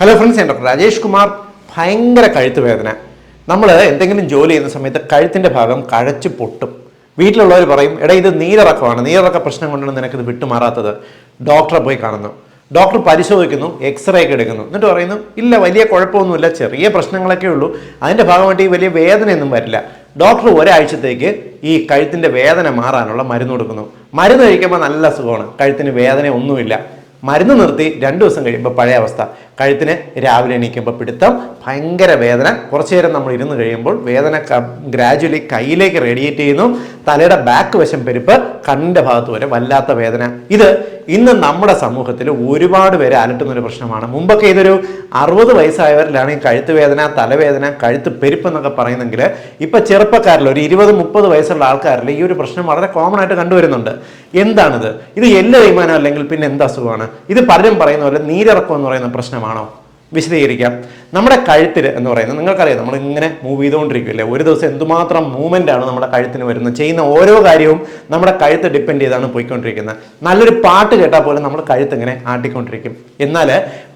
Hello friends ഞാൻ doctor Rajesh Kumar. ഭയങ്കര കഴുത്ത് വേദന. നമ്മൾ എന്തെങ്കിലും ജോലി ചെയ്യുന്ന സമയത്ത് കഴുത്തിന്റെ ഭാഗം കഴച്ച് പൊട്ടും. വീട്ടിലുള്ളവർ പറയും എടാ ഇത് നീരിറക്കമാണ്. നീരിറക്ക പ്രശ്നം കൊണ്ടാണ് നിനക്കിത് വിട്ടുമാറാത്തത്. ഡോക്ടറെ പോയി കാണുന്നു. ഡോക്ടർ പരിശോധിക്കുന്നു എക്സ്റേ ഒക്കെ എടുക്കുന്നു. എന്നിട്ട് പറയുന്നു ഇല്ല വലിയ കുഴപ്പമൊന്നുമില്ല. ചെറിയ പ്രശ്നങ്ങളൊക്കെ ഉള്ളൂ. അതിന്റെ ഭാഗമായിട്ട് ഈ വലിയ വേദനയൊന്നും വരില്ല. ഡോക്ടർ ഒരാഴ്ചത്തേക്ക് ഈ കഴുത്തിന്റെ വേദന മാറാനുള്ള മരുന്ന് കൊടുക്കുന്നു. മരുന്ന് കഴിക്കുമ്പോൾ നല്ല സുഖമാണ്. കഴുത്തിന് വേദന ഒന്നുമില്ല മരുന്ന് നിർത്തി രണ്ട് ദിവസം കഴിയുമ്പോൾ പഴയ അവസ്ഥ. കഴുത്തിന് രാവിലെ എണീക്കുമ്പോൾ പിടുത്തം ഭയങ്കര വേദന. കുറച്ചു നേരം നമ്മൾ ഇരുന്ന് കഴിയുമ്പോൾ വേദന ഗ്രാജുവലി കയ്യിലേക്ക് റേഡിയേറ്റ് ചെയ്യുന്നു. തലയുടെ ബാക്ക് വശം പെരുപ്പ് കണ്ണിന്റെ ഭാഗത്ത് വരെ വല്ലാത്ത വേദന. ഇത് ഇന്ന് നമ്മുടെ സമൂഹത്തിൽ ഒരുപാട് പേരെ അലട്ടുന്ന ഒരു പ്രശ്നമാണ്. മുമ്പൊക്കെ ഇതൊരു അറുപത് വയസ്സായവരിലാണ് ഈ കഴുത്ത് വേദന തലവേദന കഴുത്ത് പെരുപ്പ് എന്നൊക്കെ പറയുന്നെങ്കിൽ ഇപ്പം ചെറുപ്പക്കാരിൽ ഒരു ഇരുപത് മുപ്പത് വയസ്സുള്ള ആൾക്കാരിൽ ഈ ഒരു പ്രശ്നം വളരെ കോമൺ ആയിട്ട് കണ്ടുവരുന്നുണ്ട്. എന്താണിത്? ഇത് എല്ലാ വിമാനം അല്ലെങ്കിൽ പിന്നെ എന്ത് അസുഖമാണ്? ഇത് പലരും പറയുന്ന പോലെ നീരിറക്കം എന്ന് പറയുന്ന പ്രശ്നമാണോ? വിശദീകരിക്കാം. നമ്മുടെ കഴുത്തിൽ എന്ന് പറയുന്നത് നിങ്ങൾക്കറിയാം നമ്മൾ ഇങ്ങനെ മൂവ് ചെയ്തുകൊണ്ടിരിക്കുകയല്ലേ? ഒരു ദിവസം എന്തുമാത്രം മൂവ്മെന്റ് ആണ് നമ്മുടെ കഴുത്തിന് വരുന്നത്. ചെയ്യുന്ന ഓരോ കാര്യവും നമ്മുടെ കഴുത്ത് ഡിപ്പെൻഡ് ചെയ്താണ് പോയിക്കൊണ്ടിരിക്കുന്നത്. നല്ലൊരു പാട്ട് കേട്ടാൽ പോലും നമ്മൾ കഴുത്ത് ഇങ്ങനെ ആട്ടിക്കൊണ്ടിരിക്കും. എന്നാൽ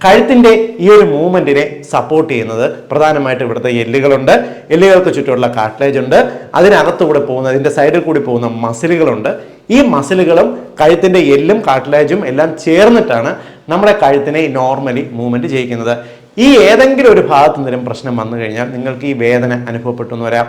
കഴുത്തിന്റെ ഈ ഒരു മൂവ്മെന്റിനെ സപ്പോർട്ട് ചെയ്യുന്നത് പ്രധാനമായിട്ട് ഇവിടുത്തെ എല്ലുകളുണ്ട്. എല്ലുകൾക്ക് ചുറ്റുമുള്ള കാട്ട്ലേജ് ഉണ്ട്. അതിനകത്തുകൂടെ പോകുന്ന അതിന്റെ സൈഡിൽ കൂടി പോകുന്ന മസിലുകളുണ്ട് ഈ മസിലുകളും കഴുത്തിന്റെ എല്ലും കാട്ട്ലേജും എല്ലാം ചേർന്നിട്ടാണ് നമ്മുടെ കഴുത്തിനെ നോർമലി മൂവ്മെന്റ് ചെയ്യിക്കുന്നത്. ഈ ഏതെങ്കിലും ഒരു ഭാഗത്തു നിന്നും പ്രശ്നം വന്നു കഴിഞ്ഞാൽ നിങ്ങൾക്ക് ഈ വേദന അനുഭവപ്പെട്ടു എന്ന് വരാം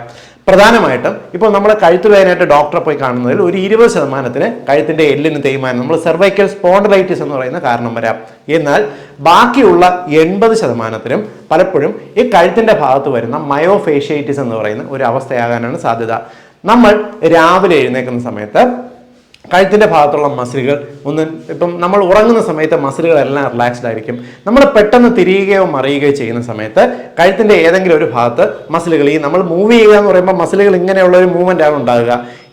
പ്രധാനമായിട്ടും ഇപ്പോൾ നമ്മൾ കഴുത്ത് വേദനയായിട്ട് ഡോക്ടറെ പോയി കാണുന്നതിൽ ഒരു ഇരുപത് ശതമാനത്തിന് കഴുത്തിന്റെ എല്ലിന് തേയ്മാനം. നമ്മൾ സെർവൈക്കൽ സ്പോണ്ടലൈറ്റിസ് എന്ന് പറയുന്ന കാരണം വരാം. എന്നാൽ ബാക്കിയുള്ള എൺപത് ശതമാനത്തിനും പലപ്പോഴും ഈ കഴുത്തിന്റെ ഭാഗത്ത് വരുന്ന മയോഫേഷ്യൈറ്റിസ് എന്ന് പറയുന്ന ഒരു അവസ്ഥയാകാനാണ് സാധ്യത. നമ്മൾ രാവിലെ എഴുന്നേക്കുന്ന സമയത്ത് കഴുത്തിന്റെ ഭാഗത്തുള്ള മസിലുകൾ ഒന്ന് ഇപ്പം നമ്മൾ ഉറങ്ങുന്ന സമയത്ത് മസിലുകളെല്ലാം റിലാക്സ്ഡ് ആയിരിക്കും. നമ്മൾ പെട്ടെന്ന് തിരിയുകയോ മറിയുകയോ ചെയ്യുന്ന സമയത്ത് കഴുത്തിന്റെ ഏതെങ്കിലും ഒരു ഭാഗത്ത് മസിലുകൾ ഈ നമ്മൾ മൂവ് ചെയ്യുക എന്ന് പറയുമ്പോൾ മസിലുകൾ ഇങ്ങനെയുള്ള ഒരു മൂവ്മെന്റ് ആണ് ഉണ്ടാകുക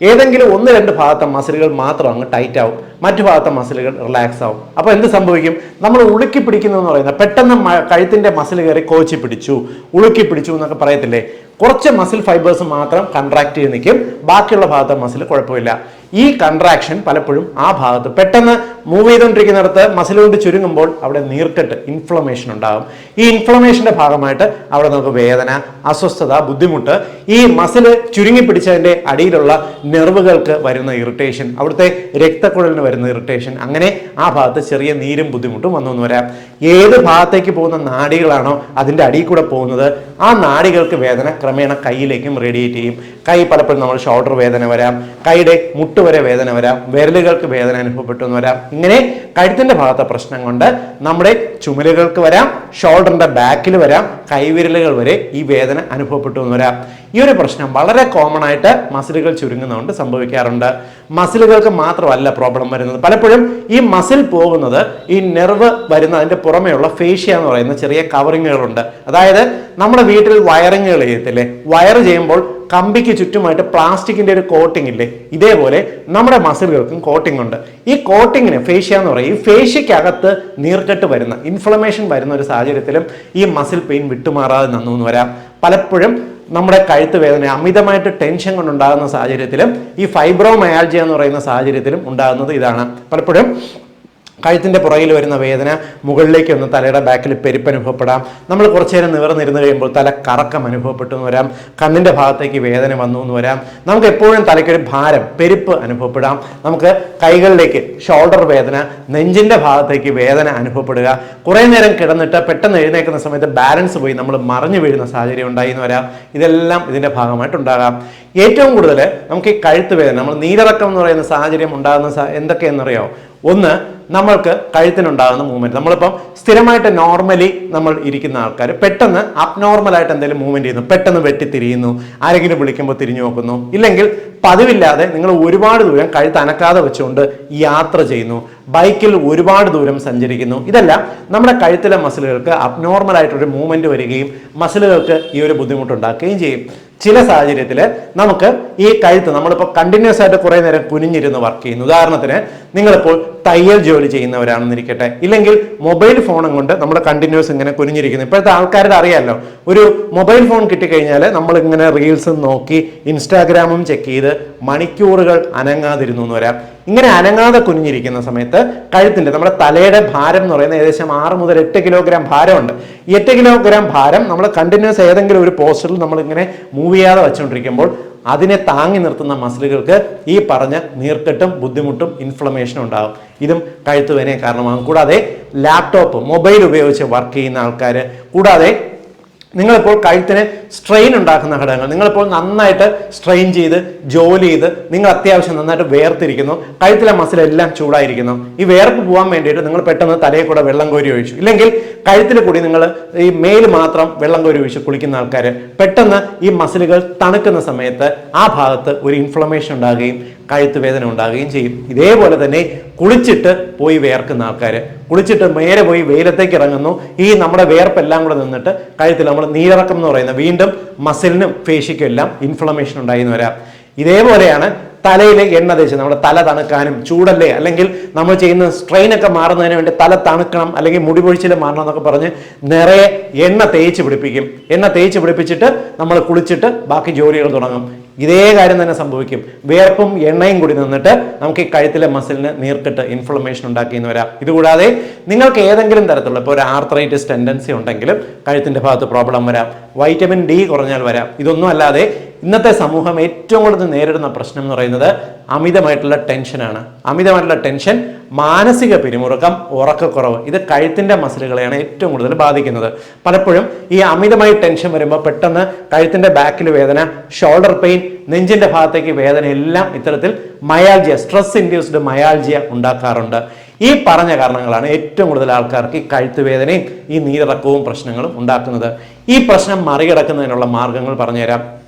ഏതെങ്കിലും ഒന്ന് രണ്ട് ഭാഗത്തെ മസിലുകൾ മാത്രം അങ്ങ് ടൈറ്റ് ആവും. മറ്റു ഭാഗത്തെ മസിലുകൾ റിലാക്സ് ആവും. അപ്പോൾ എന്ത് സംഭവിക്കും? നമ്മൾ ഉളുക്കി പിടിക്കുന്നു എന്ന് പറയുന്നത് പെട്ടെന്ന് കഴുത്തിന്റെ മസിൽ കയറി കോച്ചി പിടിച്ചു. ഉളുക്കി പിടിച്ചു എന്നൊക്കെ പറയത്തില്ലേ? കുറച്ച് മസിൽ ഫൈബേഴ്സ് മാത്രം കൺട്രാക്ട് ചെയ്ത് നിൽക്കും. ബാക്കിയുള്ള ഭാഗത്തെ മസിൽ കുഴപ്പമില്ല. ഈ കൺട്രാക്ഷൻ പലപ്പോഴും ആ ഭാഗത്ത് പെട്ടെന്ന് മൂവ് ചെയ്തുകൊണ്ടിരിക്കുന്നിടത്ത് മസിൽ കൊണ്ട് ചുരുങ്ങുമ്പോൾ അവിടെ നീർക്കെട്ട് ഇൻഫ്ലമേഷൻ ഉണ്ടാകും. ഈ ഇൻഫ്ലമേഷന്റെ ഭാഗമായിട്ട് അവിടെ നമുക്ക് വേദന അസ്വസ്ഥത ബുദ്ധിമുട്ട് ഈ മസിൽ ചുരുങ്ങി പിടിച്ചതിന്റെ അടിയിലുള്ള നെർവുകൾക്ക് വരുന്ന ഇറിറ്റേഷൻ അവിടുത്തെ രക്തക്കുഴലിന് വരുന്ന ഇറിറ്റേഷൻ അങ്ങനെ ആ ഭാഗത്ത് ചെറിയ നീരും ബുദ്ധിമുട്ടും വന്നു എന്ന് വരാം ഏത് ഭാഗത്തേക്ക് പോകുന്ന നാടികളാണോ അതിന്റെ അടിയിൽ കൂടെ പോകുന്നത് ആ നാടികൾക്ക് വേദന ക്രമേണ കൈയിലേക്കും റേഡിയേറ്റ് ചെയ്യും. കൈ പലപ്പോഴും നമ്മൾ ഷോൾഡർ വേദന വരാം കൈയുടെ മുട്ട് വരെ വേദന വരാം വിരലുകൾക്ക് വേദന അനുഭവപ്പെട്ടു എന്ന് വരാം. ഇങ്ങനെ കഴുത്തിന്റെ ഭാഗത്തെ പ്രശ്നം കൊണ്ട് നമ്മുടെ ചുമലുകൾക്ക് വരാം ഷോൾഡറിന്റെ ബാക്കിൽ വരാം കൈവിരലുകൾ വരെ ഈ വേദന അനുഭവപ്പെട്ടു എന്ന് വരാം. ഈ ഒരു പ്രശ്നം വളരെ കോമൺ ആയിട്ട് മസിലുകൾ ചുരുങ്ങുന്നതുകൊണ്ട് സംഭവിക്കാറുണ്ട്. മസിലുകൾക്ക് മാത്രമല്ല പ്രോബ്ലം വരുന്നത്. പലപ്പോഴും ഈ മസിൽ പോകുന്നത് ഈ നെർവ് വരുന്ന അതിന്റെ പുറമെയുള്ള ഫേഷ്യ എന്ന് പറയുന്ന ചെറിയ കവറിങ്ങുകളുണ്ട് അതായത് നമ്മുടെ വീട്ടിൽ വയറിങ്ങുകൾ ചെയ്യത്തില്ലേ? വയർ ചെയ്യുമ്പോൾ കമ്പിക്ക് ചുറ്റുമായിട്ട് പ്ലാസ്റ്റിക്കിന്റെ ഒരു കോട്ടിംഗ് ഇല്ലേ? ഇതേപോലെ നമ്മുടെ മസിലുകൾക്കും കോട്ടിംഗ് ഉണ്ട്. ഈ കോട്ടിങ്ങിന് ഫേഷ്യ എന്ന് പറയും. ഈ ഫേഷ്യക്കകത്ത് നീർക്കെട്ട് വരുന്ന ഇൻഫ്ലമേഷൻ വരുന്ന ഒരു സാഹചര്യത്തിലും ഈ മസിൽ പെയിൻ വിട്ടുമാറാതെ നന്നു വരാം. പലപ്പോഴും നമ്മുടെ കഴുത്ത് വേദന അമിതമായിട്ട് ടെൻഷൻ കൊണ്ടുണ്ടാകുന്ന സാഹചര്യത്തിലും ഈ ഫൈബ്രോമയാൾജിയ എന്ന് പറയുന്ന സാഹചര്യത്തിലും ഉണ്ടാകുന്നത് ഇതാണ്. പലപ്പോഴും കഴുത്തിന്റെ പുറകിൽ വരുന്ന വേദന മുകളിലേക്ക് ഒന്ന് തലയുടെ ബാക്കിൽ പെരുപ്പ് അനുഭവപ്പെടാം. നമ്മൾ കുറച്ചു നേരം നിവർന്നിരുന്ന് കഴിയുമ്പോൾ തല കറക്കം അനുഭവപ്പെട്ടു എന്ന് വരാം. കണ്ണിന്റെ ഭാഗത്തേക്ക് വേദന വന്നു എന്ന് വരാം. നമുക്ക് എപ്പോഴും തലയ്ക്കൊരു ഭാരം പെരുപ്പ് അനുഭവപ്പെടാം. നമുക്ക് കൈകളിലേക്ക് ഷോൾഡർ വേദന നെഞ്ചിന്റെ ഭാഗത്തേക്ക് വേദന അനുഭവപ്പെടുക. കുറേ നേരം കിടന്നിട്ട് പെട്ടെന്ന് എഴുന്നേൽക്കുന്ന സമയത്ത് ബാലൻസ് പോയി നമ്മൾ മറിഞ്ഞു വീഴുന്ന സാഹചര്യം ഉണ്ടായി എന്ന് വരാം. ഇതെല്ലാം ഇതിന്റെ ഭാഗമായിട്ടുണ്ടാകാം ഏറ്റവും കൂടുതൽ നമുക്ക് ഈ കഴുത്ത് വേദന നമ്മൾ നീരിറക്കം എന്ന് പറയുന്ന സാഹചര്യം ഉണ്ടാകുന്ന എന്തൊക്കെയെന്നറിയാമോ ഒന്ന് നമ്മൾക്ക് കഴുത്തിനുണ്ടാകുന്ന മൂവ്മെന്റ് നമ്മളിപ്പം സ്ഥിരമായിട്ട് നോർമലി നമ്മൾ ഇരിക്കുന്ന ആൾക്കാർ പെട്ടെന്ന് അബ്നോർമലായിട്ട് എന്തെങ്കിലും മൂവ്മെന്റ് ചെയ്യുന്നു. പെട്ടെന്ന് വെട്ടിത്തിരിയുന്നു. ആരെങ്കിലും വിളിക്കുമ്പോൾ തിരിഞ്ഞു നോക്കുന്നു. ഇല്ലെങ്കിൽ പതിവില്ലാതെ നിങ്ങൾ ഒരുപാട് ദൂരം കഴുത്ത് അനക്കാതെ വെച്ചുകൊണ്ട് യാത്ര ചെയ്യുന്നു. ബൈക്കിൽ ഒരുപാട് ദൂരം സഞ്ചരിക്കുന്നു. ഇതെല്ലാം നമ്മുടെ കഴുത്തിലെ മസിലുകൾക്ക് അബ്നോർമൽ ആയിട്ടൊരു മൂവ്മെന്റ് വരികയും മസിലുകൾക്ക് ഈ ഒരു ബുദ്ധിമുട്ടുണ്ടാക്കുകയും ചെയ്യും. ചില സാഹചര്യത്തിൽ നമുക്ക് ഈ കഴുത്ത് നമ്മളിപ്പോൾ കണ്ടിന്യൂസ് ആയിട്ട് കുറേ നേരം കുനിഞ്ഞിരുന്ന് വർക്ക് ചെയ്യുന്നു. ഉദാഹരണത്തിന് നിങ്ങളിപ്പോൾ തയ്യൽ ജോലി ചെയ്യുന്നവരാണെന്നിരിക്കട്ടെ. ഇല്ലെങ്കിൽ മൊബൈൽ ഫോണും കൊണ്ട് നമ്മൾ കണ്ടിന്യൂസ് ഇങ്ങനെ കുനിഞ്ഞിരിക്കുന്നു. ഇപ്പോഴത്തെ ആൾക്കാരുടെ അറിയാമല്ലോ ഒരു മൊബൈൽ ഫോൺ കിട്ടിക്കഴിഞ്ഞാൽ നമ്മൾ ഇങ്ങനെ റീൽസും നോക്കി ഇൻസ്റ്റാഗ്രാമും ചെക്ക് ചെയ്ത് മണിക്കൂറുകൾ അനങ്ങാതിരുന്നു എന്ന് വരാം ഇങ്ങനെ അനങ്ങാതെ കുനിഞ്ഞിരിക്കുന്ന സമയത്ത് കഴുത്തിന്റെ നമ്മുടെ തലയുടെ ഭാരം എന്ന് പറയുന്നത് ഏകദേശം ആറ് മുതൽ എട്ട് കിലോഗ്രാം ഭാരമുണ്ട്. എട്ട് കിലോഗ്രാം ഭാരം നമ്മൾ കണ്ടിന്യൂസ് ഏതെങ്കിലും ഒരു പോസ്റ്ററിൽ നമ്മൾ ഇങ്ങനെ മൂവ് ചെയ്യാതെ വെച്ചുകൊണ്ടിരിക്കുമ്പോൾ അതിനെ താങ്ങി നിർത്തുന്ന മസിലുകൾക്ക് ഈ പറഞ്ഞ നീർക്കെട്ടും ബുദ്ധിമുട്ടും ഇൻഫ്ലമേഷനും ഉണ്ടാകും ഇതും കഴുത്തുവേനെ കാരണമാകും. കൂടാതെ ലാപ്ടോപ്പ് മൊബൈൽ ഉപയോഗിച്ച് വർക്ക് ചെയ്യുന്ന ആൾക്കാർ കൂടാതെ നിങ്ങളിപ്പോൾ കഴുത്തിന് സ്ട്രെയിൻ ഉണ്ടാക്കുന്ന ഘടകങ്ങൾ. നിങ്ങളിപ്പോൾ നന്നായിട്ട് സ്ട്രെയിൻ ചെയ്ത് ജോലി ചെയ്ത് നിങ്ങൾ അത്യാവശ്യം നന്നായിട്ട് വേർത്തിരിക്കുന്നു. കഴുത്തിലെ മസിലെല്ലാം ചൂടായിരിക്കുന്നു. ഈ വേർപ്പ് പോകാൻ വേണ്ടിയിട്ട് നിങ്ങൾ പെട്ടെന്ന് തലയിൽ കൂടെ വെള്ളം കോരി ഒഴിച്ചു. ഇല്ലെങ്കിൽ കഴുത്തിൽ കൂടി നിങ്ങൾ ഈ മേൽ മാത്രം വെള്ളം കോരി ഒഴിച്ച് കുളിക്കുന്ന ആൾക്കാർ പെട്ടെന്ന് ഈ മസിലുകൾ തണുക്കുന്ന സമയത്ത് ആ ഭാഗത്ത് ഒരു ഇൻഫ്ലമേഷൻ ഉണ്ടാകുകയും കഴുത്ത് വേദന ഉണ്ടാകുകയും ചെയ്യും. ഇതേപോലെ തന്നെ കുളിച്ചിട്ട് പോയി വേർക്കുന്ന ആൾക്കാർ കുളിച്ചിട്ട് നേരെ പോയി വെയിലത്തേക്ക് ഇറങ്ങുന്നു. ഈ നമ്മുടെ വേർപ്പെല്ലാം കൂടെ നിന്നിട്ട് കഴുത്തിൽ നമ്മൾ നീരിറക്കം എന്ന് പറയുന്ന വീണ്ടും മസിലിനും പേശിക്കും എല്ലാം ഇൻഫ്ലമേഷൻ ഉണ്ടായി എന്ന് വരാം. ഇതേപോലെയാണ് തലയിൽ എണ്ണ തേച്ച് നമ്മുടെ തല തണുക്കാനും ചൂടല്ലേ? അല്ലെങ്കിൽ നമ്മൾ ചെയ്യുന്ന സ്ട്രെയിൻ ഒക്കെ മാറുന്നതിന് വേണ്ടി തല തണുക്കണം അല്ലെങ്കിൽ മുടി പൊഴിച്ചിൽ മാറണം എന്നൊക്കെ പറഞ്ഞ് നിറയെ എണ്ണ തേച്ച് പിടിപ്പിക്കും. എണ്ണ തേച്ച് പിടിപ്പിച്ചിട്ട് നമ്മൾ കുളിച്ചിട്ട് ബാക്കി ജോലികൾ തുടങ്ങും. ഇതേ കാര്യം തന്നെ സംഭവിക്കും. വേർപ്പും എണ്ണയും കൂടി നിന്നിട്ട് നമുക്ക് ഈ കഴുത്തിലെ മസിലിന് നീർക്കെട്ട് ഇൻഫ്ലമേഷൻ ഉണ്ടാക്കിയെന്ന് വരാം. ഇതുകൂടാതെ നിങ്ങൾക്ക് ഏതെങ്കിലും തരത്തിലുള്ള ഇപ്പോൾ ഒരു ആർത്രൈറ്റിസ് ടെൻഡൻസി ഉണ്ടെങ്കിലും കഴുത്തിന്റെ ഭാഗത്ത് പ്രോബ്ലം വരാം. വൈറ്റമിൻ ഡി കുറഞ്ഞാൽ വരാം. ഇതൊന്നും അല്ലാതെ ഇന്നത്തെ സമൂഹം ഏറ്റവും കൂടുതൽ നേരിടുന്ന പ്രശ്നം എന്ന് പറയുന്നത് അമിതമായിട്ടുള്ള ടെൻഷനാണ് അമിതമായിട്ടുള്ള ടെൻഷൻ മാനസിക പിരിമുറുക്കം ഉറക്കക്കുറവ് ഇത് കഴുത്തിന്റെ മസിലുകളെയാണ് ഏറ്റവും കൂടുതൽ ബാധിക്കുന്നത്. പലപ്പോഴും ഈ അമിതമായി ടെൻഷൻ വരുമ്പോൾ പെട്ടെന്ന് കഴുത്തിന്റെ ബാക്കിൽ വേദന ഷോൾഡർ പെയിൻ നെഞ്ചിന്റെ ഭാഗത്തേക്ക് വേദന എല്ലാം ഇത്തരത്തിൽ മയാൾജിയ സ്ട്രെസ് ഇൻഡ്യൂസ്ഡ് മയാൾജിയ ഉണ്ടാക്കാറുണ്ട്. ഈ പറഞ്ഞ കാരണങ്ങളാണ് ഏറ്റവും കൂടുതൽ ആൾക്കാർക്ക് ഈ കഴുത്ത് വേദനയും ഈ നീരിറക്കവും പ്രശ്നങ്ങളും ഉണ്ടാക്കുന്നത്. ഈ പ്രശ്നം മറികടക്കുന്നതിനുള്ള മാർഗങ്ങൾ പറഞ്ഞുതരാം.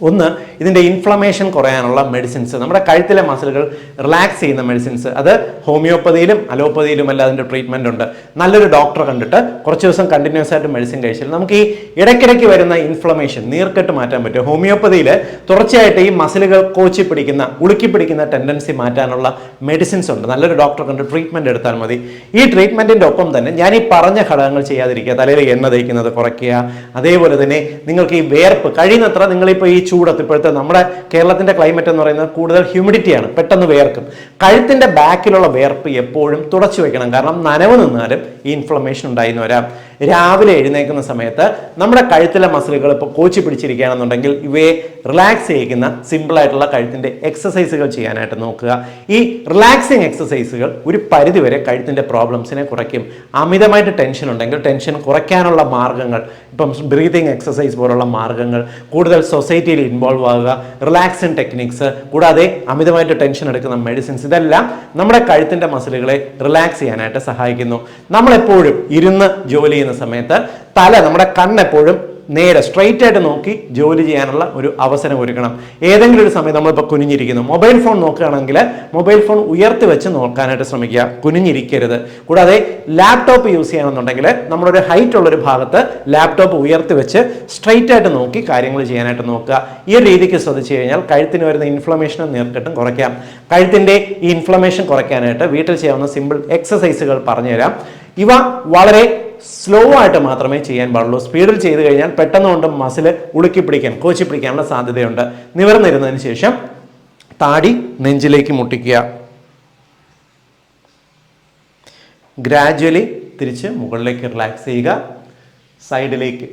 ഒന്ന് ഇതിന്റെ ഇൻഫ്ലമേഷൻ കുറയാനുള്ള മെഡിസിൻസ് നമ്മുടെ കഴുത്തിലെ മസിലുകൾ റിലാക്സ് ചെയ്യുന്ന മെഡിസിൻസ് അത് ഹോമിയോപ്പതിയിലും അലോപ്പതിയിലും അല്ല അതിന്റെ ട്രീറ്റ്മെന്റ് ഉണ്ട്. നല്ലൊരു ഡോക്ടറെ കണ്ടിട്ട് കുറച്ച് ദിവസം കണ്ടിന്യൂസ് ആയിട്ട് മെഡിസിൻ കഴിച്ചാൽ നമുക്ക് ഈ ഇടയ്ക്കിടയ്ക്ക് വരുന്ന ഇൻഫ്ലമേഷൻ നീർക്കെട്ട് മാറ്റാൻ പറ്റും. ഹോമിയോപ്പതിയിൽ തുടർച്ചയായിട്ട് ഈ മസിലുകൾ കോച്ചി പിടിക്കുന്ന ഉളുക്കി പിടിക്കുന്ന ടെൻഡൻസി മാറ്റാനുള്ള മെഡിസിൻസ് ഉണ്ട്. നല്ലൊരു ഡോക്ടറെ കണ്ട് ട്രീറ്റ്മെന്റ് എടുത്താൽ മതി. ഈ ട്രീറ്റ്മെന്റിന്റെ ഒപ്പം തന്നെ ഞാൻ ഈ പറഞ്ഞ ഘടകങ്ങൾ ചെയ്യാതിരിക്കുക തലയിൽ എണ്ണ തേക്കുന്നത് കുറയ്ക്കുക അതേപോലെ തന്നെ നിങ്ങൾക്ക് ഈ വേർപ്പ് കഴിയുന്നത്ര നിങ്ങളിപ്പോൾ ഈ ചൂടത്ത് ഇപ്പോഴത്തെ നമ്മുടെ കേരളത്തിന്റെ ക്ലൈമറ്റ് എന്ന് പറയുന്നത് കൂടുതൽ ഹ്യൂമിഡിറ്റിയാണ് പെട്ടെന്ന് വേർക്കും. കഴുത്തിന്റെ ബാക്കിലുള്ള വേർപ്പ് എപ്പോഴും തുടച്ചു വെക്കണം. കാരണം നനവ് നിന്നാലും ഈ ഇൻഫ്ലമേഷൻ ഉണ്ടായിരുന്നു വരാം. രാവിലെ എഴുന്നേൽക്കുന്ന സമയത്ത് നമ്മുടെ കഴുത്തിലെ മസിലുകൾ ഇപ്പോൾ കോച്ചി പിടിച്ചിരിക്കുകയാണെന്നുണ്ടെങ്കിൽ ഇവയെ റിലാക്സ് ചെയ്യിക്കുന്ന സിമ്പിളായിട്ടുള്ള കഴുത്തിന്റെ എക്സസൈസുകൾ ചെയ്യാനായിട്ട് നോക്കുക. ഈ റിലാക്സിങ് എക്സസൈസുകൾ ഒരു പരിധിവരെ കഴുത്തിന്റെ പ്രോബ്ലംസിനെ കുറയ്ക്കും. അമിതമായിട്ട് ടെൻഷൻ ഉണ്ടെങ്കിൽ ടെൻഷൻ കുറയ്ക്കാനുള്ള മാർഗങ്ങൾ ഇപ്പം ബ്രീതിങ് എക്സസൈസ് പോലുള്ള മാർഗങ്ങൾ കൂടുതൽ സൊസൈറ്റിയിൽ ഇൻവോൾവ് ആവുക റിലാക്സിങ് ടെക്നിക്സ് കൂടാതെ അമിതമായിട്ട് ടെൻഷൻ എടുക്കുന്ന മെഡിസിൻസ് ഇതെല്ലാം നമ്മുടെ കഴുത്തിന്റെ മസിലുകളെ റിലാക്സ് ചെയ്യാനായിട്ട് സഹായിക്കുന്നു. നമ്മളെപ്പോഴും ഇരുന്ന് ജോലി ചെയ്യുന്ന സമയത്ത് തല നമ്മുടെ കണ്ണെപ്പോഴും നേരെ സ്ട്രൈറ്റ് ആയിട്ട് നോക്കി ജോലി ചെയ്യാനുള്ള ഒരു അവസരം ഒരുക്കണം. ഏതെങ്കിലും ഒരു സമയം നമ്മളിപ്പോൾ കുനിഞ്ഞിരിക്കുന്നു. മൊബൈൽ ഫോൺ നോക്കുകയാണെങ്കിൽ മൊബൈൽ ഫോൺ ഉയർത്തി വെച്ച് നോക്കാനായിട്ട് ശ്രമിക്കുക. കുനിഞ്ഞിരിക്കരുത്. കൂടാതെ ലാപ്ടോപ്പ് യൂസ് ചെയ്യണമെന്നുണ്ടെങ്കിൽ നമ്മളൊരു ഹൈറ്റ് ഉള്ളൊരു ഭാഗത്ത് ലാപ്ടോപ്പ് ഉയർത്തി വെച്ച് സ്ട്രൈറ്റ് ആയിട്ട് നോക്കി കാര്യങ്ങൾ ചെയ്യാനായിട്ട് നോക്കുക. ഈ രീതിക്ക് ശ്രദ്ധിച്ചു കഴിഞ്ഞാൽ കഴുത്തിന് വരുന്ന ഇൻഫ്ലമേഷനും നീർക്കെട്ടും കുറയ്ക്കാം. കഴുത്തിന്റെ ഈ ഇൻഫ്ലമേഷൻ കുറയ്ക്കാനായിട്ട് വീട്ടിൽ ചെയ്യാവുന്ന സിമ്പിൾ എക്സസൈസുകൾ പറഞ്ഞുതരാം. ഇവ വളരെ സ്ലോ ആയിട്ട് മാത്രമേ ചെയ്യാൻ പാടുള്ളൂ. സ്പീഡിൽ ചെയ്ത് കഴിഞ്ഞാൽ പെട്ടെന്ന് കൊണ്ട് മസിൽ ഉളുക്കി പിടിക്കാൻ കോച്ചി പിടിക്കാനുള്ള സാധ്യതയുണ്ട്. നിവർന്നിരുന്നതിന് ശേഷം താടി നെഞ്ചിലേക്ക് മുട്ടിക്കുക. ഗ്രാജ്വലി തിരിച്ച് മുകളിലേക്ക് റിലാക്സ് ചെയ്യുക. സൈഡിലേക്ക്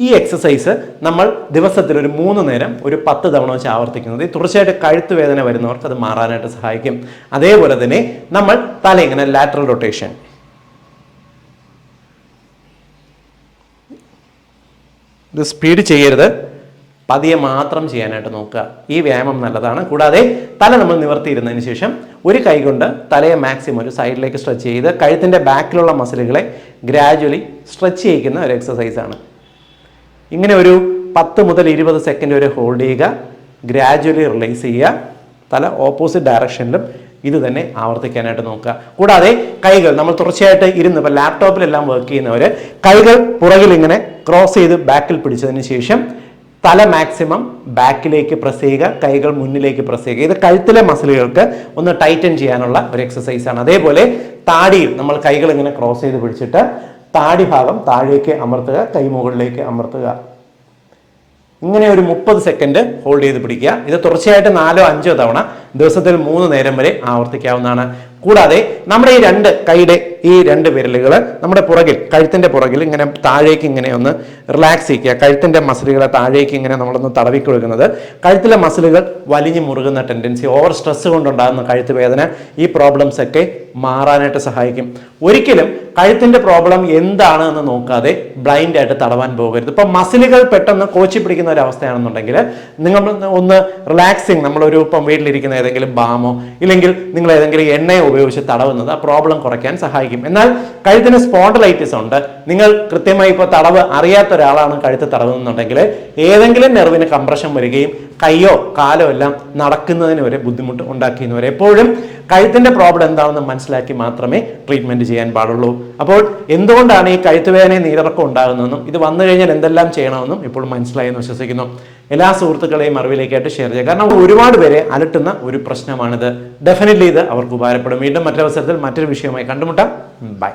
ഈ എക്സസൈസ് നമ്മൾ ദിവസത്തിൽ ഒരു മൂന്ന് നേരം ഒരു പത്ത് തവണ വെച്ച് ആവർത്തിക്കുന്നത്. തുടർച്ചയായിട്ട് കഴുത്ത് വേദന വരുന്നവർക്ക് അത് മാറാനായിട്ട് സഹായിക്കും. അതേപോലെ തന്നെ നമ്മൾ തല ഇങ്ങനെ ലാറ്ററൽ റൊട്ടേഷൻ ഇത് സ്പീഡ് ചെയ്യരുത്. പതിയെ മാത്രം ചെയ്യാനായിട്ട് നോക്കുക. ഈ വ്യായാമം നല്ലതാണ്. കൂടാതെ തല നമ്മൾ നിവർത്തിയിരുന്നതിന് ശേഷം ഒരു കൈ കൊണ്ട് തലയെ മാക്സിമം ഒരു സൈഡിലേക്ക് സ്ട്രെച്ച് ചെയ്ത് കഴുത്തിന്റെ ബാക്കിലുള്ള മസിലുകളെ ഗ്രാജ്വലി സ്ട്രെച്ച് ചെയ്യിക്കുന്ന ഒരു എക്സസൈസാണ് ഇങ്ങനെ ഒരു പത്ത് മുതൽ ഇരുപത് സെക്കൻഡ് വരെ ഹോൾഡ് ചെയ്യുക. ഗ്രാജ്വലി റിലീസ് ചെയ്യുക. തല ഓപ്പോസിറ്റ് ഡയറക്ഷനിലും ഇത് തന്നെ ആവർത്തിക്കാനായിട്ട് നോക്കുക. കൂടാതെ കൈകൾ നമ്മൾ തുടർച്ചയായിട്ട് ഇരുന്ന് ഇപ്പോൾ ലാപ്ടോപ്പിലെല്ലാം വർക്ക് ചെയ്യുന്നവർ കൈകൾ പുറകിൽ ഇങ്ങനെ ക്രോസ് ചെയ്ത് ബാക്കിൽ പിടിച്ചതിന് ശേഷം തല മാക്സിമം ബാക്കിലേക്ക് പ്രസ് ചെയ്യുക. കൈകൾ മുന്നിലേക്ക് പ്രസ് ചെയ്യുക. ഇത് കഴുത്തിലെ മസിലുകൾക്ക് ഒന്ന് ടൈറ്റൻ ചെയ്യാനുള്ള ഒരു എക്സസൈസാണ് അതേപോലെ താടിയിൽ നമ്മൾ കൈകൾ ഇങ്ങനെ ക്രോസ് ചെയ്ത് പിടിച്ചിട്ട് താടി ഭാഗം താഴേക്ക് അമർത്തുക കൈ മുകളിലേക്ക് അമർത്തുക. ഇങ്ങനെ ഒരു മുപ്പത് സെക്കൻഡ് ഹോൾഡ് ചെയ്ത് പിടിക്കുക. ഇത് തുടർച്ചയായിട്ട് നാലോ അഞ്ചോ തവണ ദിവസത്തിൽ മൂന്ന് നേരം വരെ ആവർത്തിക്കാവുന്നതാണ്. കൂടാതെ നമ്മുടെ ഈ രണ്ട് കൈയുടെ ഈ രണ്ട് വിരലുകൾ നമ്മുടെ പുറകിൽ കഴുത്തിന്റെ പുറകിൽ ഇങ്ങനെ താഴേക്ക് ഇങ്ങനെ ഒന്ന് റിലാക്സ് ചെയ്യുക. കഴുത്തിന്റെ മസിലുകളെ താഴേക്ക് ഇങ്ങനെ നമ്മളൊന്ന് തടവി കൊടുക്കുന്നത്. കഴുത്തിലെ മസിലുകൾ വലിഞ്ഞു മുറുകുന്ന ടെൻഡൻസി ഓവർ സ്ട്രെസ് കൊണ്ടുണ്ടാകുന്ന കഴുത്ത് വേദന ഈ പ്രോബ്ലംസ് ഒക്കെ മാറാനായിട്ട് സഹായിക്കും. ഒരിക്കലും കഴുത്തിന്റെ പ്രോബ്ലം എന്താണ് എന്ന് നോക്കാതെ ബ്ലൈൻഡ് ആയിട്ട് തടവാൻ പോകരുത്. ഇപ്പൊ മസിലുകൾ പെട്ടെന്ന് കോച്ചി പിടിക്കുന്ന ഒരു അവസ്ഥയാണെന്നുണ്ടെങ്കിൽ നിങ്ങൾ ഒന്ന് റിലാക്സിങ് നമ്മളൊരു ഇപ്പം വീട്ടിലിരിക്കുന്ന ഏതെങ്കിലും ബാമോ ഇല്ലെങ്കിൽ നിങ്ങൾ ഏതെങ്കിലും എണ്ണയോ ഉപയോഗിച്ച് തടവുന്നത് ആ പ്രോബ്ലം കുറയ്ക്കാൻ സഹായിക്കും. എന്നാൽ കഴുത്തിന് സ്പോണ്ടലൈറ്റിസ് ഉണ്ട്. നിങ്ങൾ കൃത്യമായി ഇപ്പോൾ തടവ് അറിയാത്ത ഒരാളാണ് കഴുത്ത് തടവുന്നുണ്ടെങ്കിൽ ഏതെങ്കിലും നെർവിന് കംപ്രഷൻ വരികയും കൈയോ കാലോ എല്ലാം നടക്കുന്നതിന് വരെ ബുദ്ധിമുട്ട് ഉണ്ടാക്കിയെന്ന് വരെ എപ്പോഴും കഴുത്തിന്റെ പ്രോബ്ലം എന്താണെന്ന് മനസ്സിലാക്കി മാത്രമേ ട്രീറ്റ്മെന്റ് ചെയ്യാൻ പാടുള്ളൂ. അപ്പോൾ എന്തുകൊണ്ടാണ് ഈ കഴുത്ത് വേദനയും നീരിറക്കം ഉണ്ടാകുന്നതെന്നും ഇത് വന്നു കഴിഞ്ഞാൽ എന്തെല്ലാം ചെയ്യണമെന്നും ഇപ്പോൾ മനസ്സിലായെന്ന് വിശ്വസിക്കുന്നു. എല്ലാ സുഹൃത്തുക്കളെയും അറിവിലേക്കായിട്ട് ഷെയർ ചെയ്യുക. കാരണം ഒരുപാട് പേരെ അലട്ടുന്ന ഒരു പ്രശ്നമാണിത്. ഡെഫിനറ്റ്ലി ഇത് അവർക്ക് ഉപകാരപ്പെടും. വീണ്ടും മറ്റൊരവസരത്തിൽ മറ്റൊരു വിഷയമായി കണ്ടുമുട്ടാം. ബൈ